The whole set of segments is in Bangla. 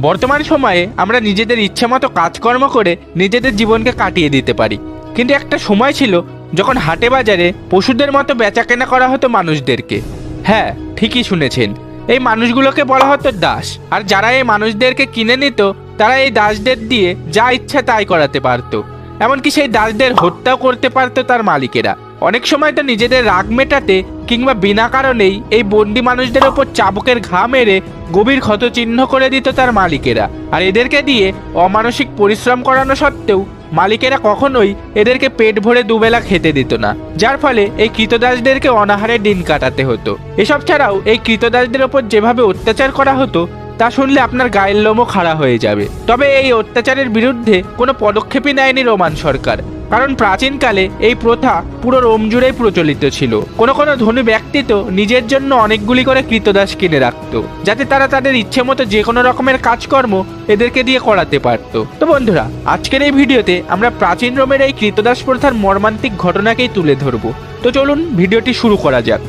বর্তমান সময়ে আমরা নিজেদের ইচ্ছে মতো কাজকর্ম করে নিজেদের জীবনকে কাটিয়ে দিতে পারি। কিন্তু একটা সময় ছিল যখন হাটে বাজারে পশুদের মতো বেচাকেনা করা হতো মানুষদেরকে। হ্যাঁ ঠিকই শুনেছেন। এই মানুষগুলোকে বলা হতো দাস। আর যারা এই মানুষদেরকে কিনে নিত, তারা এই দাসদের দিয়ে যা ইচ্ছা তাই করাতে পারতো। এমনকি সেই দাসদের হত্যাও করতে পারতো তার মালিকেরা। অনেক সময় তো নিজেদের রাগ মেটাতে কিংবা বিনা কারণেই এই বন্দি মানুষদের ওপর চাবুকের ঘা মেরে গভীর ক্ষত চিহ্ন করে দিত তার মালিকেরা। আর এদেরকে দিয়ে অমানসিক পরিশ্রম করানো সত্ত্বেও মালিকেরা কখনোই এদেরকে পেট ভরে দুবেলা খেতে দিত না, যার ফলে এই কৃতদাসদেরকে অনাহারে দিন কাটাতে হতো। এসব ছাড়াও এই কৃতদাসদের ওপর যেভাবে অত্যাচার করা হতো, তা শুনলে আপনার গায়ের লোমও খাড়া হয়ে যাবে। তবে এই অত্যাচারের বিরুদ্ধে কোনো পদক্ষেপই নেয়নি রোমান সরকার। কারণ প্রাচীনকালে এই প্রথা পুরো রোম জুড়েই প্রচলিত ছিল। কোনো কোনো ধনী ব্যক্তি তো নিজের জন্য অনেকগুলি করে কৃতদাস কিনে রাখত, যাতে তারা তাদের ইচ্ছে মতো যে কোনো রকমের কাজকর্ম এদেরকে দিয়ে করাতে পারত। তো বন্ধুরা, আজকের এই ভিডিওতে আমরা প্রাচীন রোমের এই কৃতদাস প্রথার মর্মান্তিক ঘটনাকেই তুলে ধরবো। তো চলুন ভিডিওটি শুরু করা যাক।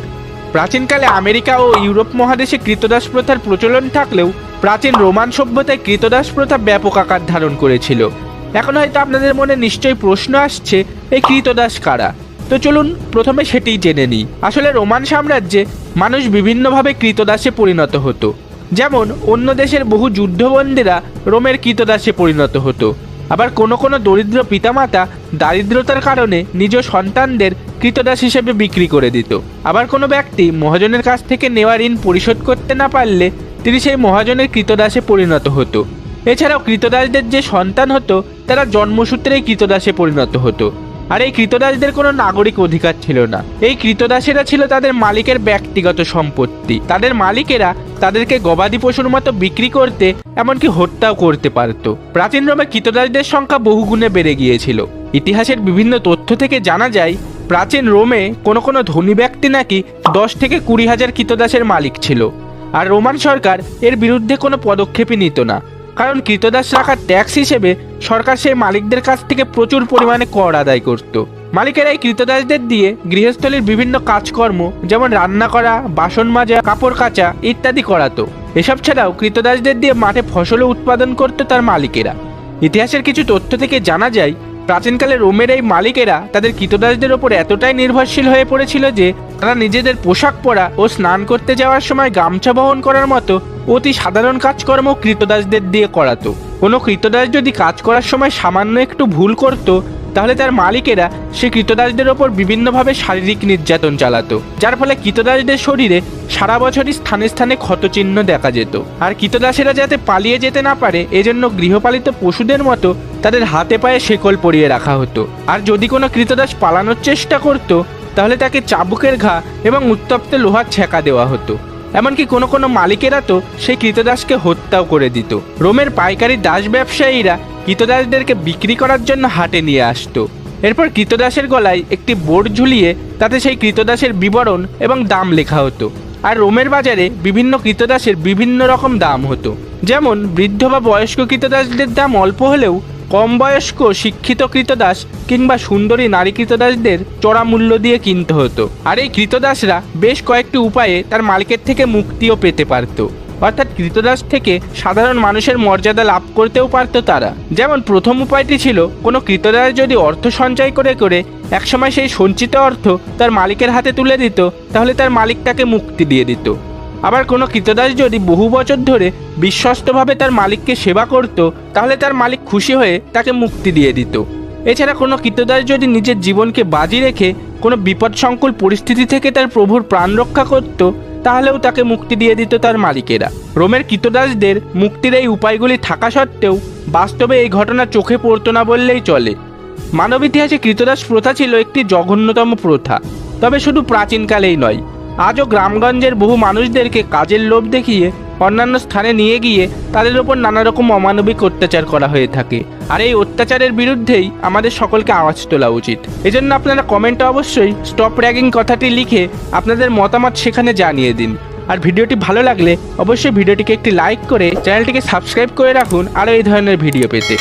প্রাচীনকালে আমেরিকা ও ইউরোপ মহাদেশে কৃতদাস প্রথার প্রচলন থাকলেও প্রাচীন রোমান সভ্যতায় কৃতদাস প্রথা ব্যাপক আকার ধারণ করেছিল। এখন হয়তো আপনাদের মনে নিশ্চয়ই প্রশ্ন আসছে এই কৃতদাস কারা? তো চলুন, প্রথমে সেটিই জেনে নিই। আসলে রোমান সাম্রাজ্যে মানুষ বিভিন্নভাবে কৃতদাসে পরিণত হতো। যেমন, অন্য দেশের বহু যুদ্ধবন্দীরা রোমের কৃতদাসে পরিণত হতো। আবার কোনো কোনো দরিদ্র পিতামাতা দারিদ্রতার কারণে নিজ সন্তানদের কৃতদাস হিসেবে বিক্রি করে দিত। আবার কোনো ব্যক্তি মহাজনের কাছ থেকে নেওয়া ঋণ পরিশোধ করতে না পারলে তিনি সেই মহাজনের কৃতদাসে পরিণত হতো। এছাড়াও কৃতদাসদের যে সন্তান হতো তারা জন্মসূত্রেই কৃতদাসে পরিণত হতো। আর এই কৃতদাসদের কোনো নাগরিক অধিকার ছিল না। এই কৃতদাসেরা ছিল তাদের মালিকের ব্যক্তিগত সম্পত্তি। তাদের মালিকেরা তাদেরকে গবাদি পশুর মতো বিক্রি করতে, এমনকি হত্যাও করতে পারত। প্রাচীন রোমে কৃতদাসদের সংখ্যা বহুগুণে বেড়ে গিয়েছিল। ইতিহাসের বিভিন্ন তথ্য থেকে জানা যায়, প্রাচীন রোমে কোনো কোনো ধনী ব্যক্তি নাকি দশ থেকে কুড়ি হাজার কৃতদাসের মালিক ছিল। আর রোমান সরকার এর বিরুদ্ধে কোনো পদক্ষেপই নিত না। কারণ কৃতদাস রাখার ট্যাক্স হিসেবে সরকার সেই মালিকদের কাছ থেকে প্রচুর পরিমাণে কর আদায় করত। মালিকেরা এই কৃতদাসদের দিয়ে গৃহস্থলীর বিভিন্ন কাজকর্ম, যেমন রান্না করা, বাসন মাজা, কাপড় কাচা ইত্যাদি করাতো। এসব ছাড়াও কৃতদাসদের দিয়ে মাঠে ফসলও উৎপাদন করতো তার মালিকেরা। ইতিহাসের কিছু তথ্য থেকে জানা যায় প্রাচীনকালে রোমের এই মালিকেরা তাদের কৃতদাসদের ওপর এতটাই নির্ভরশীল হয়ে পড়েছিল যে তারা নিজেদের পোশাক পরা ও স্নান করতে যাওয়ার সময় গামছা বহন করার মতো অতি সাধারণ কাজকর্ম কৃতদাসদের দিয়ে করাতো। কোনো কৃতদাস যদি কাজ করার সময় সামান্য একটু ভুল করত তাহলে তার মালিকেরা সে কৃতদাসদের ওপর বিভিন্নভাবে শারীরিক নির্যাতন চালাতো, যার ফলে কৃতদাসদের শরীরে সারা বছরই স্থানে স্থানে ক্ষতচিহ্ন দেখা যেত। আর কৃতদাসেরা যাতে পালিয়ে যেতে না পারে, এজন্য গৃহপালিত পশুদের মতো তাদের হাতে পায়ে শেকল পরিয়ে রাখা হতো। আর যদি কোনো কৃতদাস পালানোর চেষ্টা করত, তাহলে তাকে চাবুকের ঘা এবং উত্তপ্ত লোহার ছেঁকা দেওয়া হতো। এমনকি কোনো কোনো মালিকেরা তো সেই কৃতদাসকে হত্যাও করে দিত। রোমের পাইকারি দাস ব্যবসায়ীরা কৃতদাসদেরকে বিক্রি করার জন্য হাটে নিয়ে আসতো। এরপর কৃতদাসের গলায় একটি বোর্ড ঝুলিয়ে তাতে সেই কৃতদাসের বিবরণ এবং দাম লেখা হতো। আর রোমের বাজারে বিভিন্ন কৃতদাসের বিভিন্ন রকম দাম হতো। যেমন বৃদ্ধ বা বয়স্ক কৃতদাসদের দাম অল্প হলেও কম বয়স্ক শিক্ষিত কৃতদাস কিংবা সুন্দরী নারী কৃতদাসদের চড়া মূল্য দিয়ে কিনতে হতো। আর এই কৃতদাসরা বেশ কয়েকটি উপায়ে তার মালিকের থেকে মুক্তিও পেতে পারত। অর্থাৎ কৃতদাস থেকে সাধারণ মানুষের মর্যাদা লাভ করতেও পারত তারা। যেমন প্রথম উপায়টি ছিল, কোনো কৃতদাস যদি অর্থ সঞ্চয় করে করে একসময় সেই সঞ্চিত অর্থ তার মালিকের হাতে তুলে দিত, তাহলে তার মালিক তাকে মুক্তি দিয়ে দিত। আবার কোনো কৃতদাস যদি বহু বছর ধরে বিশ্বস্তভাবে তার মালিককে সেবা করত, তাহলে তার মালিক খুশি হয়ে তাকে মুক্তি দিয়ে দিত। এছাড়া কোনো কৃতদাস যদি নিজের জীবনকে বাজি রেখে কোনো বিপদসংকুল পরিস্থিতি থেকে তার প্রভুর প্রাণ রক্ষা করত তাহলেও তাকে মুক্তি দিয়ে দিত তার মালিকেরা। রোমের কৃতদাসদের মুক্তির এই উপায়গুলি থাকা সত্ত্বেও বাস্তবে এই ঘটনা চোখে পড়ত না বললেই চলে। মানব ইতিহাসে কৃতদাস প্রথা ছিল একটি জঘন্যতম প্রথা, তবে শুধু প্রাচীনকালেই নয়, আজও গ্রামগঞ্জের বহু মানুষদেরকে কাজের লোভ দেখিয়ে অন্যান্য স্থানে নিয়ে গিয়ে তাদের ওপর নানা রকম অমানবিক অত্যাচার করা হয়ে থাকে। আর এই অত্যাচারের বিরুদ্ধেই আমাদের সকলকে আওয়াজ তোলা উচিত। এজন্য আপনারা কমেন্টে অবশ্যই স্টপ র্যাগিং কথাটি লিখে আপনাদের মতামত সেখানে জানিয়ে দিন। আর ভিডিওটি ভালো লাগলে অবশ্যই ভিডিওটিকে একটি লাইক করে চ্যানেলটিকে সাবস্ক্রাইব করে রাখুন আরও এই ধরনের ভিডিও পেতে।